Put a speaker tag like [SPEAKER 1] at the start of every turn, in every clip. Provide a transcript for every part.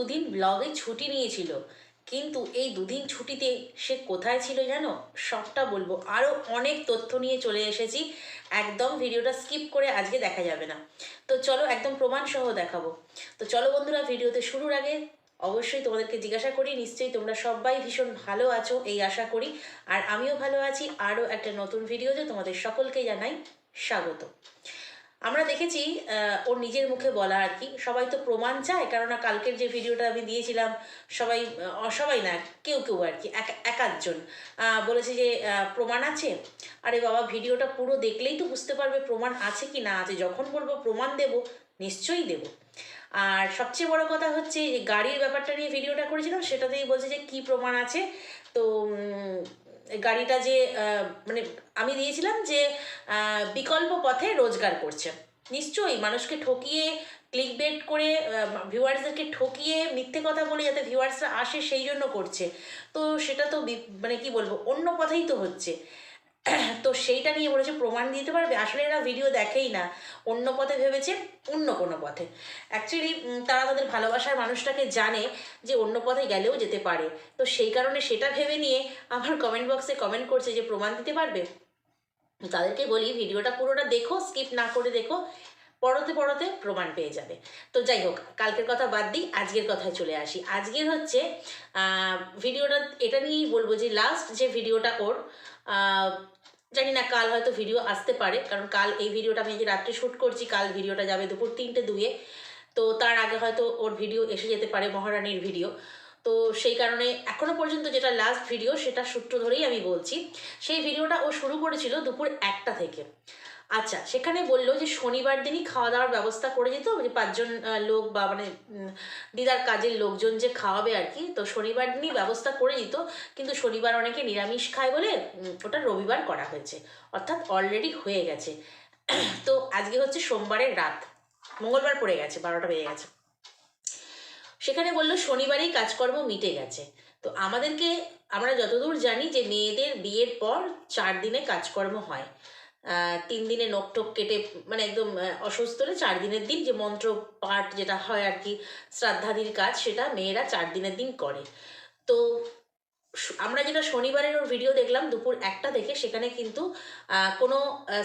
[SPEAKER 1] দুদিন ব্লগে ছুটি নিয়েছিল। কিন্তু এই দুদিন ছুটিতে সে কোথায় ছিল জানো সবটা বলব। আরও অনেক তথ্য নিয়ে চলে এসেছি। একদম ভিডিওটা স্কিপ করে আজকে দেখা যাবে না। তো চলো একদম প্রমাণ সহ দেখাবো। তো চলো বন্ধুরা, ভিডিওতে শুরুর আগে অবশ্যই তোমাদেরকে জিজ্ঞাসা করি, নিশ্চয়ই তোমরা সবাই ভীষণ ভালো আছো, এই আশা করি। আর আমিও ভালো আছি। আরও একটা নতুন ভিডিওতে তোমাদের সকলকে জানাই স্বাগত। আমরা দেখেছি ওর নিজের মুখে বলা আর কি। সবাই তো প্রমাণ চায়, কেননা কালকের যে ভিডিওটা আমি দিয়েছিলাম, সবাই সবাই না, কেউ কেউ আর কি, এক আধজন বলেছে যে প্রমাণ আছে। আরে বাবা, ভিডিওটা পুরো দেখলেই তো বুঝতে পারবে প্রমাণ আছে কি না আছে। যখন বলব প্রমাণ দেব, নিশ্চয়ই দেব। আর সবচেয়ে বড় কথা হচ্ছে, যে গাড়ির ব্যাপারটা নিয়ে ভিডিওটা করেছিলাম, সেটাতেই বলছে যে, কি প্রমাণ আছে? তো গাড়িটা যে মানে আমি দিয়েছিলাম যে বিকল্প পথে রোজগার করছে। নিশ্চয়ই মানুষকে ঠকিয়ে ক্লিক বেট করে ভিউয়ার্সদেরকে ঠকিয়ে মিথ্যে কথা বলে যাতে ভিউয়ার্সরা আসে, সেই জন্য করছে। তো সেটা তো মানে কি বলব, অন্য পথেই তো হচ্ছে। তো সেইটা নিয়ে বলেছে, প্রমাণ দিতে পারবে? আসলে এরা ভিডিও দেখেই না। অন্য পথে ভেবেছে, অন্য কোনো পথে। অ্যাকচুয়ালি তারা তাদের ভালোবাসার মানুষটাকে জানে যে অন্য পথে গেলেও যেতে পারে। তো সেই কারণে সেটা ভেবে নিয়ে আমার কমেন্ট বক্সে কমেন্ট করছে যে, প্রমাণ দিতে পারবে? তাদেরকে বলি ভিডিওটা পুরোটা দেখো স্কিপ না করে দেখো। পরতে পরতে প্রমাণ পেয়ে যাবে। তো যাই হোক, কালকের কথা বাদ দিই, আজকের কথায় চলে আসি। আজকের হচ্ছে ভিডিওটা, এটা নিয়েই বলব যে লাস্ট যে ভিডিওটা ওর জানি না কাল হয়তো ভিডিও আসতে পারে, কারণ কাল এই ভিডিওটা আমি যে রাত্রে শ্যুট করছি, কাল ভিডিওটা যাবে দুপুর তিনটে দুয়ে। তো তার আগে হয়তো ওর ভিডিও এসে যেতে পারে, মহারানীর ভিডিও তো সেই কারণে এখনও পর্যন্ত যেটা লাস্ট ভিডিও সেটা সূত্র ধরেই আমি বলছি। সেই ভিডিওটা ও শুরু করেছিল দুপুর একটা থেকে। আচ্ছা সেখানে বলল যে শনিবার দিনই খাওয়া দাওয়ার ব্যবস্থা করে দিত যে পাঁচজন লোক বা মানে দিদার কাজের লোকজন যে খাওয়াবে আর কি, তো শনিবার দিনই ব্যবস্থা করে দিত, কিন্তু শনিবার অনেকে নিরামিষ খায় বলে ওটা রবিবার করা হয়েছে, অর্থাৎ অলরেডি হয়ে গেছে। তো আজকে হচ্ছে সোমবারের রাত, মঙ্গলবার পড়ে গেছে, বারোটা বেজে গেছে। সেখানে বলল শনিবারেই কাজকর্ম মিটে গেছে, তো আমাদেরকে, আমরা যতদূর জানি যে মেয়েদের বিয়ের পর চার দিনে কাজকর্ম হয়। তিন দিনে নখ কেটে মানে একদম অসুস্থ হলে চার দিনের দিন যে মন্ত্র পাঠ যেটা হয় আর কি, শ্রাদ্ধাদির কাজ, সেটা মেয়েরা চার দিনের দিন করে। তো আমরা যেটা শনিবারের ওর ভিডিও দেখলাম দুপুর একটা থেকে, সেখানে কিন্তু কোনো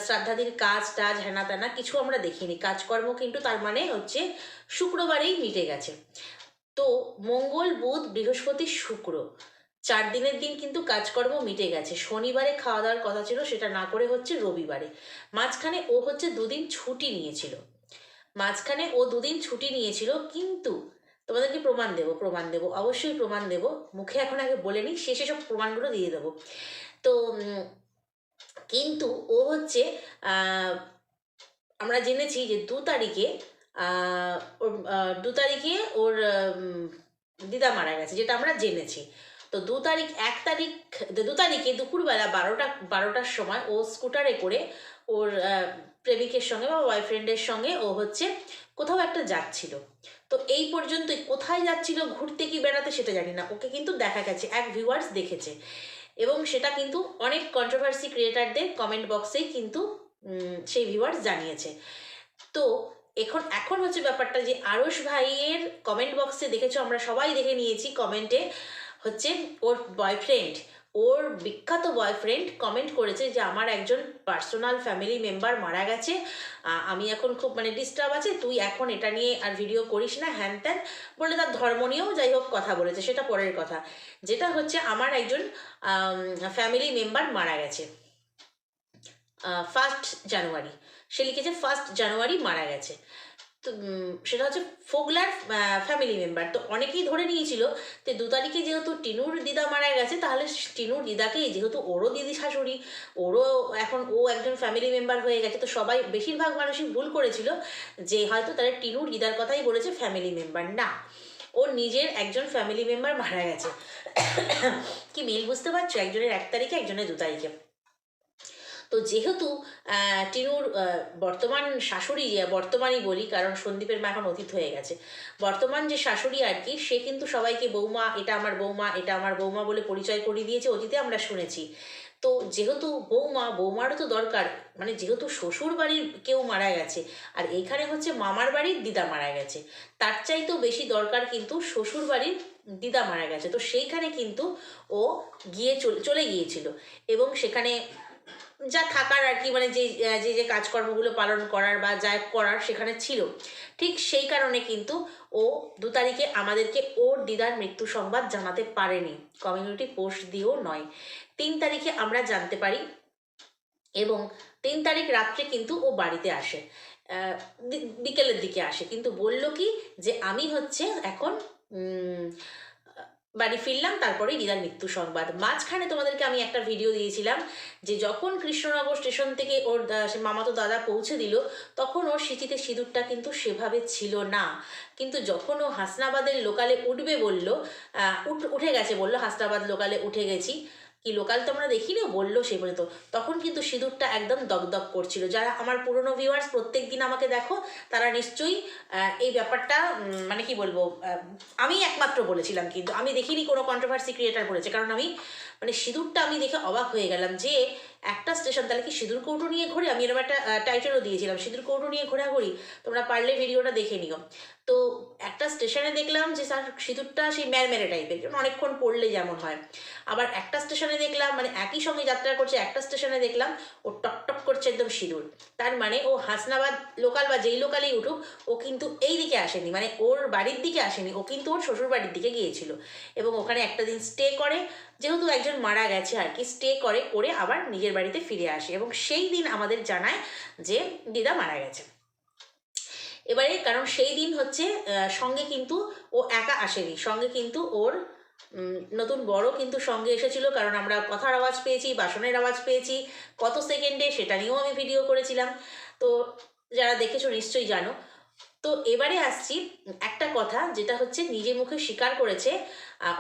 [SPEAKER 1] শ্রাদ্ধাদির কাজ টাজ, হেনা তেনা কিছু আমরা দেখিনি। কাজকর্ম কিন্তু তার মানে হচ্ছে শুক্রবারেই মিটে গেছে। তো মঙ্গল, বুধ, বৃহস্পতি, শুক্র চার দিনের দিন কিন্তু কাজকর্ম মিটে গেছে। শনিবারে খাওয়া দাওয়ার কথা ছিল, সেটা না করে হচ্ছে রবিবারে। মাঝখানে ও হচ্ছে দুদিন ছুটি নিয়েছিল। মাঝখানে ও দুদিন ছুটি নিয়েছিল, কিন্তু তোমাদেরকে প্রমাণ দেব প্রমাণ দেব, অবশ্যই প্রমাণ দেব। মুখে এখন আগে বলে নিই, শেষে সব প্রমাণগুলো দিয়ে দেবো। তো কিন্তু ও হচ্ছে আমরা জেনেছি যে দু তারিখে ওর দু তারিখে ওর দিদা মারা গেছে, যেটা আমরা জেনেছি। তো দু তারিখ, এক তারিখ, দু তারিখে দুপুরবেলা বারোটা, বারোটার সময় ও স্কুটারে করে ওর প্রেমিকের সঙ্গে বা বয়ফ্রেন্ডের সঙ্গে ও হচ্ছে কোথাও একটা যাচ্ছিল। তো এই পর্যন্ত কোথায় যাচ্ছিল, ঘুরতে কি বেড়াতে সেটা জানি না। ওকে কিন্তু দেখা গেছে, এক ভিউয়ার্স দেখেছে। এবং সেটা কিন্তু অনেক কন্ট্রোভার্সি ক্রিয়েটারদের কমেন্ট বক্সেই কিন্তু সেই ভিউয়ার্স জানিয়েছে। তো এখন এখন হচ্ছে ব্যাপারটা যে আরশ ভাইয়ের কমেন্ট বক্সে দেখেছ, আমরা সবাই দেখে নিয়েছি কমেন্টে হচ্ছে ওর বয়ফ্রেন্ড ওর বিখ্যাত বয়ফ্রেন্ড কমেন্ট করেছে যে, আমার একজন পার্সোনাল ফ্যামিলি মেম্বার মারা গেছে। আমি এখন খুব মানে ডিস্টার্ব আছে, তুই এখন এটা নিয়ে আর ভিডিও করিস না, হ্যান ত্যান। বলে তার ধর্ম নিয়েও যাই হোক কথা বলেছে, সেটা পরের কথা। যেটা হচ্ছে, আমার একজন ফ্যামিলি মেম্বার মারা গেছে। ফার্স্ট জানুয়ারি সে লিখেছে ফার্স্ট জানুয়ারি মারা গেছে। তো সেটা হচ্ছে ফোগলার ফ্যামিলি মেম্বার তো অনেকেই ধরে নিয়েছিল যে দু তারিখে যেহেতু টিনুর দিদা মারা গেছে, তাহলে টিনুর দিদাকেই, যেহেতু ওরও দিদি শাশুড়ি, ওরও এখন ও একজন ফ্যামিলি মেম্বার হয়ে গেছে, তো সবাই বেশিরভাগ মানুষই ভুল করেছিল যে হয়তো তারা টিনুর দিদার কথাই বলেছে ফ্যামিলি মেম্বার না। ওর নিজের একজন ফ্যামিলি মেম্বার মারা গেছে। কি মিল বুঝতে পারছ? একজনের এক তারিখে, একজনের দু তারিখে। তো যেহেতু টিনুর বর্তমান শাশুড়ি বর্তমানই বলি, কারণ সন্দীপের মা এখন অতীত হয়ে গেছে, বর্তমান যে শাশুড়ি আর কি, সে কিন্তু সবাইকে বৌমা, এটা আমার বৌমা, এটা আমার বৌমা বলে পরিচয় করিয়ে দিয়েছে, অতীতে আমরা শুনেছি। তো যেহেতু বৌমা, বৌমারও তো দরকার মানে যেহেতু শ্বশুর বাড়ির কেউ মারা গেছে, আর এইখানে হচ্ছে মামার বাড়ির দিদা মারা গেছে, তার চাইতেও বেশি দরকার কিন্তু শ্বশুর বাড়ির দিদা মারা গেছে, তো সেইখানে কিন্তু ও গিয়ে চলে গিয়েছিল, এবং সেখানে যা থাকার আর কি মানে যে যে যে কাজকর্মগুলো পালন করার বা যা করার সেখানে ছিল। ঠিক সেই কারণে কিন্তু ও দু তারিখে আমাদেরকে ওর দিদার মৃত্যু সংবাদ জানাতে পারেনি। কমিউনিটি পোস্ট দিয়েও নয়। তিন তারিখে আমরা জানতে পারি এবং তিন তারিখ রাত্রে কিন্তু ও বাড়িতে আসে বিকেলের দিকে আসে। কিন্তু বলল কি যে আমি হচ্ছে এখন বাড়ি ফিরলাম, তারপরে দিদার মৃত্যু সংবাদ। মাঝখানে তোমাদেরকে আমি একটা ভিডিও দিয়েছিলাম যে যখন কৃষ্ণনগর স্টেশন থেকে ওর সে মামাতো দাদা পৌঁছে দিল, তখন ওর সিঁচিতে সিঁদুরটা কিন্তু সেভাবে ছিল না। কিন্তু যখন ও হাসনাবাদের লোকালে উঠবে বলল উঠে গেছে বলল, হাসনাবাদ লোকালে উঠে গেছি। কি লোকাল তো আমরা দেখিনি বলল সে পর্যন্ত তখন কিন্তু সিঁদুরটা একদম দগদগ করছিল। যারা আমার পুরনো ভিউয়ার্স প্রত্যেক দিন আমাকে দেখো, তারা নিশ্চয়ই এই ব্যাপারটা মানে কি বলব আমি একমাত্র বলেছিলাম কিন্তু। আমি দেখিনি কোনো কন্ট্রোভার্সি ক্রিয়েটার বলেছে, কারণ আমি মানে সিঁদুরটা আমি দেখে অবাক হয়ে গেলাম যে একটা স্টেশন তাহলে কি সিঁদুর কৌটো নিয়ে ঘুরে? আমি এরকম একটা টাইটেলও দিয়েছিলাম, সিঁদুর কৌটো নিয়ে ঘোরাঘুরি। তোমরা পারলে ভিডিওটা দেখে নিও। তো একটা স্টেশনে দেখলাম যে তার সিঁদুরটা সেই ম্যারমেরে টাইপের যেমন অনেকক্ষণ পড়লে যেমন হয়। আবার একটা স্টেশনে দেখলাম মানে একই সঙ্গে যাত্রা করছে, একটা স্টেশনে দেখলাম, ও টকটক করছে একদম সিঁদুর। তার মানে ও হাসনাবাদ লোকাল বা যেই লোকালেই উঠুক, ও কিন্তু এই দিকে আসেনি। মানে ওর বাড়ির দিকে আসেনি, ও কিন্তু ওর শ্বশুর বাড়ির দিকে গিয়েছিল। এবং ওখানে একটা দিন স্টে করে যেহেতু একজন মারা গেছে আর কি স্টে করে করে আবার নিজের বাড়িতে ফিরে আসে এবং সেই দিন আমাদের জানায় যে দিদা মারা গেছে। এবারে কারণ সেই দিন হচ্ছে সঙ্গে কিন্তু ও একা আসেনি, সঙ্গে কিন্তু ওর নতুন বড় কিন্তু সঙ্গে এসেছিল কারণ আমরা কথার আওয়াজ পেয়েছি, বাসনের আওয়াজ পেয়েছি, কত সেকেন্ডে সেটা নিয়েও আমি ভিডিও করেছিলাম। তো যারা দেখেছ নিশ্চয়ই জানো। তো এবারে আসছি একটা কথা, যেটা হচ্ছে নিজে মুখে স্বীকার করেছে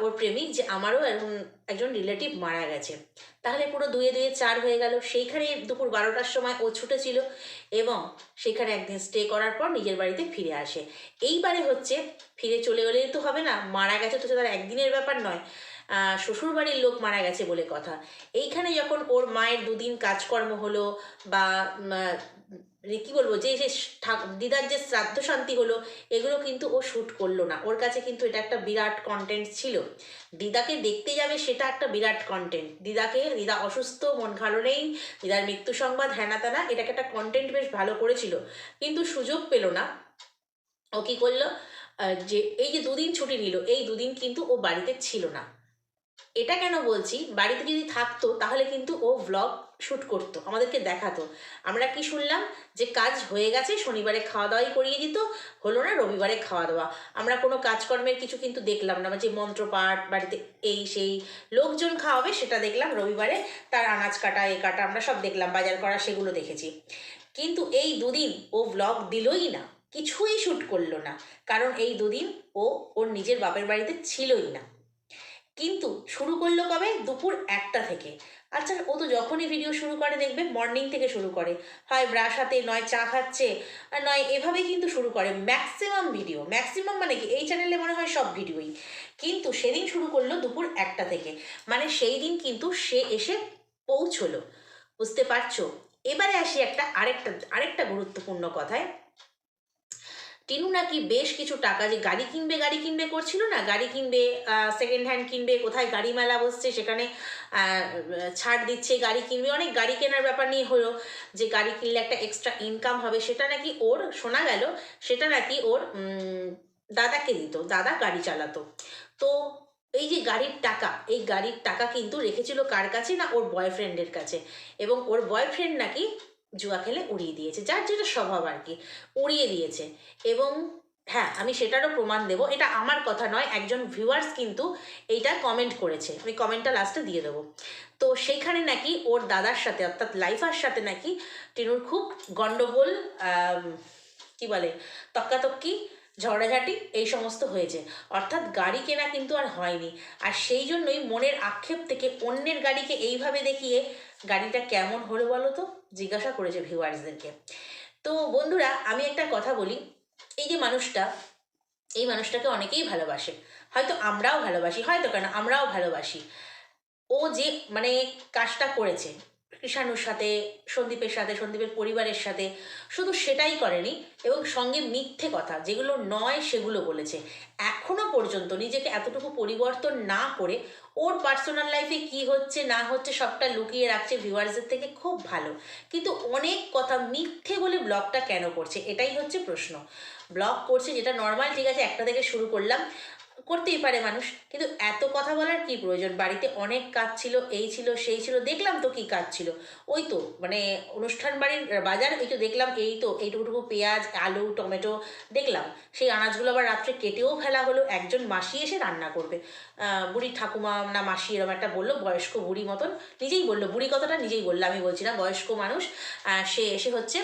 [SPEAKER 1] ওর প্রেমিক যে আমারও এরকম একজন রিলেটিভ মারা গেছে। তাহলে পুরো দুয়ে দুয়ে চার হয়ে গেল। সেইখানে দুপুর বারোটার সময় ও ছুটেছিল এবং সেখানে একদিন স্টে করার পর নিজের বাড়িতে ফিরে আসে। এইবারে হচ্ছে ফিরে চলে গেলেই তো হবে না, মারা গেছে তো তার একদিনের ব্যাপার নয়। শ্বশুর বাড়ির লোক মারা গেছে বলে কথা। এইখানে যখন ওর মায়ের দুদিন কাজকর্ম হলো বা মানে কি বলব, যে ঠাক- দিদার যে শ্রাদ্ধ শান্তি হলো, এগুলো কিন্তু ও শ্যুট করল না। ওর কাছে কিন্তু এটা একটা বিরাট কন্টেন্ট ছিল। দিদাকে দেখতে যাবে সেটা একটা বিরাট কন্টেন্ট দিদাকে, দিদা অসুস্থ, মন ভালো নেই, দিদার মৃত্যু সংবাদ হ্যানা তানা এটাকে একটা কন্টেন্ট বেশ ভালো করেছিল। কিন্তু সুযোগ পেল না। ও কি করল? যে, এই যে দুদিন ছুটি নিল, এই দুদিন কিন্তু ও বাড়িতে ছিল না। এটা কেন বলছি? বাড়িতে যদি থাকতো, তাহলে কিন্তু ও ব্লগ শ্যুট করতো, আমাদেরকে দেখাতো। আমরা কি শুনলাম? যে কাজ হয়ে গেছে, শনিবারে খাওয়া দাওয়াই করিয়ে দিত, হলো না রবিবারে খাওয়া দাওয়া আমরা কোনো কাজকর্মের কিছু কিন্তু দেখলাম না যে মন্ত্রপাঠ, বাড়িতে এই সেই লোকজন খাওয়াবে, সেটা দেখলাম রবিবারে, তার আনাজ কাটা, এ কাটা, আমরা সব দেখলাম, বাজার করা, সেগুলো দেখেছি। কিন্তু এই দুদিন ও ব্লগ দিলই না, কিছুই শ্যুট করল না। কারণ এই দুদিন ও, ওর নিজের বাপের বাড়িতে ছিলই না। কিন্তু শুরু করল কবে? দুপুর একটা থেকে। আচ্ছা ও তো যখনই ভিডিও শুরু করে দেখবে মর্নিং থেকে শুরু করে। হয় ব্রাশ হাতে, নয় চা খাচ্ছে, আর নয় এভাবে কিন্তু শুরু করে। ম্যাক্সিমাম ভিডিও ম্যাক্সিমাম মানে কি? এই চ্যানেলে মনে হয় সব ভিডিওই কিন্তু সেদিন শুরু করল দুপুর একটা থেকে। মানে সেই দিন কিন্তু সে এসে পৌঁছলো। বুঝতে পারছ? এবারে আসি একটা আরেকটা আরেকটা গুরুত্বপূর্ণ কথায়। টিনু নাকি বেশ কিছু টাকা যে গাড়ি কিনবে গাড়ি কিনবে করছিল না? গাড়ি কিনবে সেকেন্ড হ্যান্ড কিনবে, কোথায় গাড়ি মেলা বসছে, সেখানে ছাড় দিচ্ছে, গাড়ি কিনবে, অনেক গাড়ি কেনার ব্যাপার নিয়ে হলো। যে গাড়ি কিনলে একটা এক্সট্রা ইনকাম হবে, সেটা নাকি ওর, শোনা গেল, সেটা নাকি ওর দাদাকে দিত, দাদা গাড়ি চালাতো। তো এই যে গাড়ির টাকা, এই গাড়ির টাকা কিন্তু রেখেছিল কার কাছে? না ওর বয়ফ্রেন্ডের কাছে। এবং ওর বয়ফ্রেন্ড নাকি জুয়া খেলে উড়িয়ে দিয়েছে, যার যেটা স্বভাব আর কি উড়িয়ে দিয়েছে। এবং হ্যাঁ আমি সেটারও প্রমাণ দেব, এটা আমার কথা নয়, একজন ভিউয়ার্স কিন্তু এইটা কমেন্ট করেছে, আমি কমেন্টটা লাস্টে দিয়ে দেবো। তো সেইখানে নাকি ওর দাদার সাথে, অর্থাৎ লাইফার সাথে নাকি টিনুর খুব গণ্ডগোল কি বলে, তক্কাতক্কি ঝগড়াঝাটি এই সমস্ত হয়েছে। অর্থাৎ গাড়ি কেনা কিন্তু আর হয়নি। আর সেই জন্যই মনের আক্ষেপ থেকে অন্যের গাড়িকে এইভাবে দেখিয়ে গাড়িটা কেমন হলো বলো তো? জিজ্ঞাসা করেছে ভিউয়ার্সদেরকে। তো বন্ধুরা, আমি একটা কথা বলি। এই যে মানুষটা, এই মানুষটাকে অনেকেই ভালোবাসে। হয়তো আমরাও ভালোবাসি, হয়তো কেন, আমরাও ভালোবাসি। ও যে মানে কাজটা করেছে কৃষাণুর সাথে, সন্দীপের সাথে, সন্দীপের পরিবারের সাথে শুধু সেটাই করেনি এবং সঙ্গে মিথ্যে কথা, যেগুলো নয় সেগুলো বলেছে। এখনও পর্যন্ত নিজেকে এতটুকু পরিবর্তন না করে ওর পার্সোনাল লাইফে কি হচ্ছে, না হচ্ছে সবটা লুকিয়ে রাখছে ভিউয়ার্সদের থেকে খুব ভালো। কিন্তু অনেক কথা মিথ্যে বলে ব্লগটা কেন করছে, এটাই হচ্ছে প্রশ্ন। ব্লগ করছে যেটা নর্মাল ঠিক আছে, একটা থেকে শুরু করলাম। করতেই পারে মানুষ। কিন্তু এত কথা বলার কি প্রয়োজন? বাড়িতে অনেক কাজ ছিল, এই ছিল, সেই ছিল, দেখলাম তো কি কাজ ছিল। ওই তো মানে অনুষ্ঠান বাড়ির বাজার, এই তো দেখলাম, এই তো, এইটুকুটুকু পেঁয়াজ, আলু, টমেটো দেখলাম। সেই আনাজগুলো আবার রাত্রে কেটেও ফেলা হলো, একজন মাসি এসে রান্না করবে। বুড়ি ঠাকুমা না মাসি এরকম একটা বলল, বয়স্ক বুড়ি মতন, নিজেই বলল, বুড়ি কথাটা নিজেই বলল, আমি বলছি না, বয়স্ক মানুষ সে এসে হচ্ছে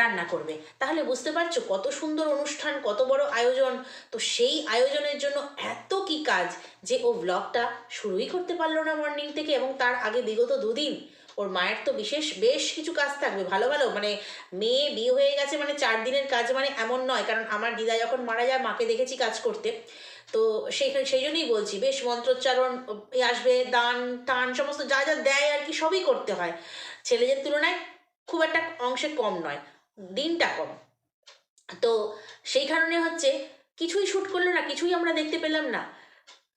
[SPEAKER 1] রান্না করবে। তাহলে বুঝতে পারছ কত সুন্দর অনুষ্ঠান, কত বড় আয়োজন। তো সেই আয়োজনের জন্য এত কি কাজ যে ও ব্লগটা শুরুই করতে পারল না মর্নিং থেকে এবং তার আগে বিগত দুদিন ওর মায়ের তো বিশেষ বেশ কিছু কাজ থাকবে, ভালো ভালো মানে মেয়ে বিয়ে হয়ে গেছে মানে চার দিনের কাজ মানে এমন নয়, কারণ আমার দিদা যখন মারা যায় মাকে দেখেছি কাজ করতে, তো সেইখানে সেই জন্যই বলছি বেশ মন্ত্রোচ্চারণ আসবে, দান, টান, সমস্ত যা যা দেয় আর কি সবই করতে হয়। ছেলেদের তুলনায় খুব একটা অংশে কম নয়, দিনটা কম। তো সেই কারণে হচ্ছে কিছুই শ্যুট করল না কিছুই আমরা দেখতে পেলাম না।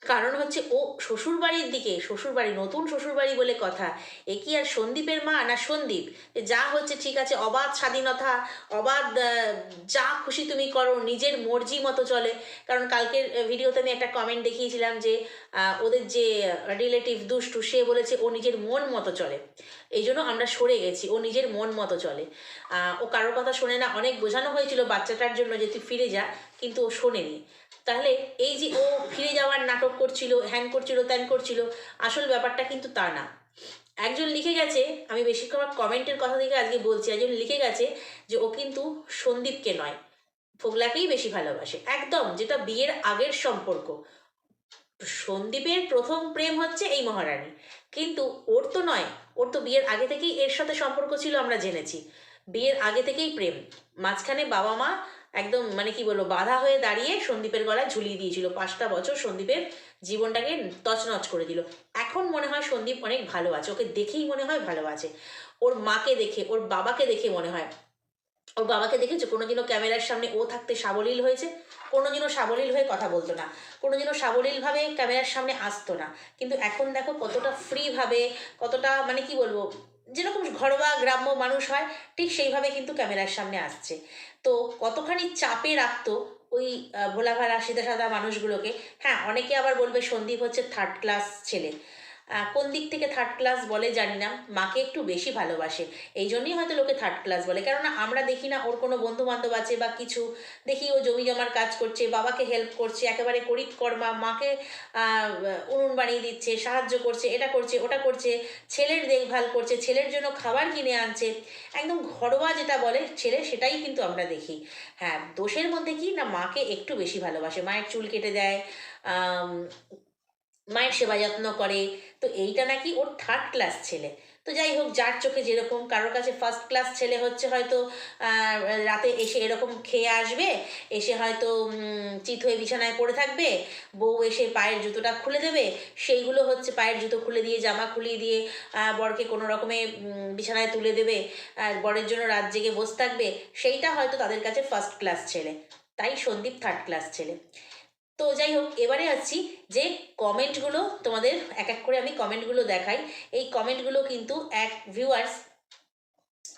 [SPEAKER 1] কারণ হচ্ছে ও শ্বশুর বাড়ির দিকে শ্বশুর বাড়ি নতুন শ্বশুর বাড়ি বলে কথা। এ কি আর সন্দীপের মা না সন্দীপ? যা হচ্ছে ঠিক আছে, অবাধ স্বাধীনতা, অবাধ যা খুশি তুমি করো, নিজের মর্জি মতো চলে। কারণ কালকের ভিডিওতে আমি একটা কমেন্ট দেখিয়েছিলাম যে ওদের যে রিলেটিভ দুষ্টু, সে বলেছে ও নিজের মন মতো চলে। এই জন্য আমরা সরে গেছি, ও নিজের মন মতো চলে। ও কারোর কথা শোনে না, অনেক বোঝানো হয়েছিল বাচ্চাটার জন্য যে তুই ফিরে যা, কিন্তু ও শোনেনি। তাহলে এই যে ও ফিরে যাওয়ার নাটক করছিল হ্যান করছিল, ত্যান করছিল, আসল ব্যাপারটা কিন্তু তা না। একজন লিখে গেছে, আমি বেশিরভাগ কমেন্টের কথা থেকে আজকে বলছি, একজন লিখে গেছে যে ও কিন্তু সন্দীপকে নয়, ফোগলাকেই বেশি ভালোবাসে। একদম, যেটা বিয়ের আগের সম্পর্ক। সন্দীপের প্রথম প্রেম হচ্ছে এই মহারানী। কিন্তু ওর তো নয়, ওর তো বিয়ের আগে থেকেই এর সাথে সম্পর্ক ছিল, আমরা জেনেছি। বিয়ের আগে থেকেই প্রেম। মাঝখানে বাবা মা একদম মানে কি বলব, বাধা হয়ে দাঁড়িয়ে সন্দীপের গলায় ঝুলিয়ে দিয়েছিল। পাঁচটা বছর সন্দীপের জীবনটাকে তছনছ করে দিল। এখন মনে হয় সন্দীপ অনেক ভালো আছে। ওকে দেখেই মনে হয় ভালো আছে। ওর মাকে দেখে, ওর বাবাকে দেখে মনে হয়। ওর বাবাকে দেখেছ কোনোদিনও ক্যামেরার সামনে ও থাকতে সাবলীল হয়েছে। কোনোদিনও সাবলীল হয়ে কথা বলতো না। কোনোদিনও সাবলীলভাবে ক্যামেরার সামনে আসতো না। কিন্তু এখন দেখো কতটা ফ্রিভাবে কতটা মানে কি বলব যেরকম ঘরোয়া গ্রাম্য মানুষ হয়, ঠিক সেইভাবে কিন্তু ক্যামেরার সামনে আসছে। তো কতখানি চাপে রাখতো ওই ভোলাভালা সিধা সাদা মানুষগুলোকে? হ্যাঁ অনেকে আবার বলবে সন্দীপ হচ্ছে থার্ড ক্লাস ছেলে। কোন দিক থেকে থার্ড ক্লাস বলে জানি না, মাকে একটু বেশি ভালোবাসে। এই জন্যই হয়তো লোকে থার্ড ক্লাস বলে। কেননা আমরা দেখি না ওর কোনো বন্ধু বান্ধব আছে বা কিছু। দেখি ও জমি জমার কাজ করছে, বাবাকে হেল্প করছে, একেবারে করিত কর্মা মাকে উনুন বানিয়ে দিচ্ছে, সাহায্য করছে, এটা করছে, ওটা করছে, ছেলের দেখভাল করছে, ছেলের জন্য খাবার কিনে আনছে। একদম ঘরোয়া যেটা বলে ছেলে, সেটাই কিন্তু আমরা দেখি। হ্যাঁ দোষের মধ্যে কি? না, মাকে একটু বেশি ভালোবাসে। মায়ের চুল কেটে দেয় মায়ের সেবা যত্ন করে। তো এইটা নাকি ওর থার্ড ক্লাস ছেলে। তো যাই হোক, যার চোখে যেরকম কারোর কাছে ফার্স্ট ক্লাস ছেলে হচ্ছে হয়তো রাতে এসে এরকম খেয়ে আসবে, এসে হয়তো চিত হয়ে বিছানায় পড়ে থাকবে, বউ এসে পায়ের জুতোটা খুলে দেবে, সেইগুলো হচ্ছে পায়ের জুতো খুলে দিয়ে, জামা খুলিয়ে দিয়ে বরকে কোনো রকমে বিছানায় তুলে দেবে বরের জন্য রাত জেগে বসে থাকবে, সেইটা হয়তো তাদের কাছে ফার্স্ট ক্লাস ছেলে। তাই সন্দীপ থার্ড ক্লাস ছেলে। তো যাই হোক এবারে আসছি যে কমেন্টগুলো তোমাদের এক এক করে আমি কমেন্টগুলো দেখাই। এই কমেন্টগুলো কিন্তু এক ভিউয়ার্স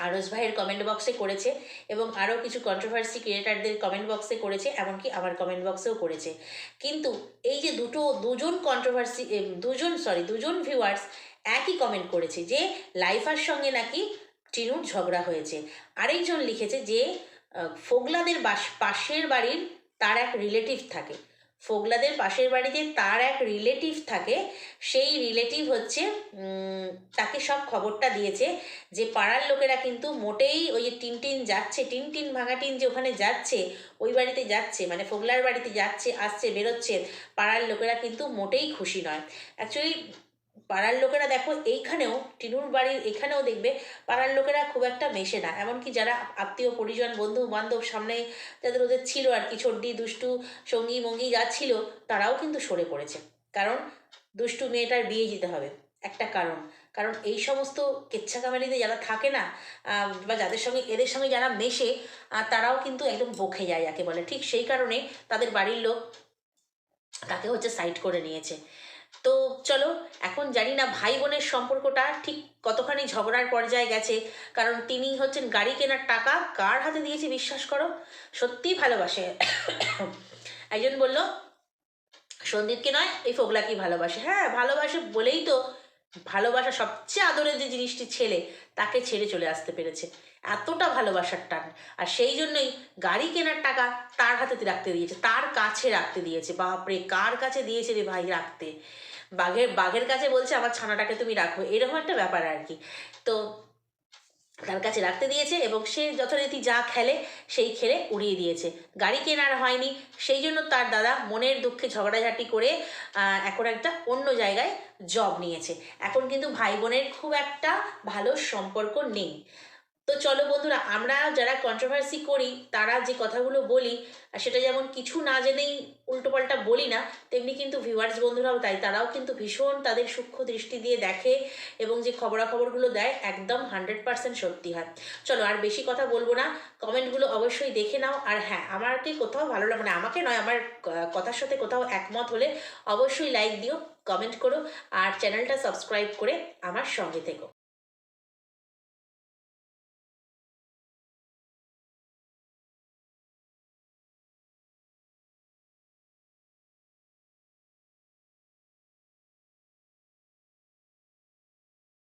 [SPEAKER 1] আরস ভাইয়ের কমেন্ট বক্সে করেছে এবং আরও কিছু কন্ট্রোভার্সি ক্রিয়েটারদের কমেন্ট বক্সে করেছে, এমনকি আমার কমেন্ট বক্সেও করেছে। কিন্তু এই যে দুটো, দুজন কন্ট্রোভার্সি দুজন সরি দুজন ভিউয়ার্স একই কমেন্ট করেছে যে লাইফার সঙ্গে নাকি টিনুর ঝগড়া হয়েছে। আরেকজন লিখেছে যে ফোগলাদের বাস, পাশের বাড়ির তার এক রিলেটিভ থাকে। ফোগলাদের পাশের বাড়িতে তার এক রিলেটিভ থাকে। সেই রিলেটিভ হচ্ছে তাকে সব খবরটা দিয়েছে যে পাড়ার লোকেরা কিন্তু মোটেই ওই যে টিন টিন যাচ্ছে টিন টিন ভাঙা টিন যে ওখানে যাচ্ছে, ওই বাড়িতে যাচ্ছে মানে ফোগলার বাড়িতে যাচ্ছে, আসছে, বেরোচ্ছে, পাড়ার লোকেরা কিন্তু মোটেই খুশি নয়। অ্যাকচুয়ালি পাড়ার লোকেরা দেখো এইখানেও, টিনুর বাড়ির এখানেও দেখবে পাড়ার লোকেরা খুব একটা মেশে না। এমনকি যারা আত্মীয়, পরিজন, বন্ধু বান্ধব সামনে যাদের ওদের ছিল আর কি ছড্ডি দুষ্টু, সঙ্গী, মঙ্গী যা ছিল, তারাও কিন্তু সরে পড়েছে। কারণ দুষ্টু মেয়েটার বিয়ে দিতে হবে, একটা কারণ। কারণ এই সমস্ত কেচ্ছা কামালিতে যারা থাকে না বা যাদের সঙ্গে, এদের সঙ্গে যারা মেশে তারাও কিন্তু একদম বকে যায় যাকে বলে। ঠিক সেই কারণে তাদের বাড়ির লোক তাকে হচ্ছে সাইড করে নিয়েছে। তো চলো, এখন জানি না ভাই বোনের সম্পর্কটা ঠিক কতখানি ঝগড়ার পর্যায়ে গেছে, কারণ তিনি হচ্ছেন গাড়ি কেনার টাকা, কার হাতে দিয়েছে বিশ্বাস করো? সত্যিই ভালোবাসে। একজন বলল, সন্দীপকে নয়, এই ফোগলাকেই ভালোবাসে। হ্যাঁ ভালোবাসে বলেই তো ভালোবাসা সবচেয়ে আদরের যে জিনিসটি ছেলে, তাকে ছেড়ে চলে আসতে পেরেছে। এতটা ভালোবাসার টান। আর সেই জন্যই গাড়ি কেনার টাকা তার হাতে রাখতে দিয়েছে, তার কাছে রাখতে দিয়েছে। বাপরে, কার কাছে দিয়েছে রে ভাই রাখতে? বাঘের বাঘের কাছে বলছে, আমার ছানাটাকে তুমি রাখো। এরকম একটা ব্যাপার আর কি। তো তার কাছে রাখতে দিয়েছে এবং সে যথারীতি যা খেলে সেই খেলে উড়িয়ে দিয়েছে। গাড়ি কেনার হয়নি, সেই জন্য তার দাদা মনের দুঃখে ঝগড়াঝাটি করে এখন একটা অন্য জায়গায় জব নিয়েছে। এখন কিন্তু ভাই বোনের খুব একটা ভালো সম্পর্ক নেই। তো চলো বন্ধুরা, আমরা যারা কন্ট্রোভার্সি করি, তারা যে কথাগুলো বলি, আর সেটা যেমন কিছু না জেনেই উল্টোপাল্টা বলি না, তেমনি কিন্তু ভিউয়ার্স বন্ধুরাও তাই, তারাও কিন্তু ভীষণ তাদের সূক্ষ্ম দৃষ্টি দিয়ে দেখে এবং যে খবরাখবরগুলো দেয়, একদম হান্ড্রেড পার্সেন্ট সত্যি হয়। চলো আর বেশি কথা বলব না কমেন্টগুলো অবশ্যই দেখে নাও, আর হ্যাঁ আমাকে কোথাও ভালো লাগে মানে আমাকে নয়, আমার কথার সাথে কোথাও একমত হলে অবশ্যই লাইক দিও কমেন্ট করো, আর চ্যানেলটা সাবস্ক্রাইব করে আমার সঙ্গে থেকো।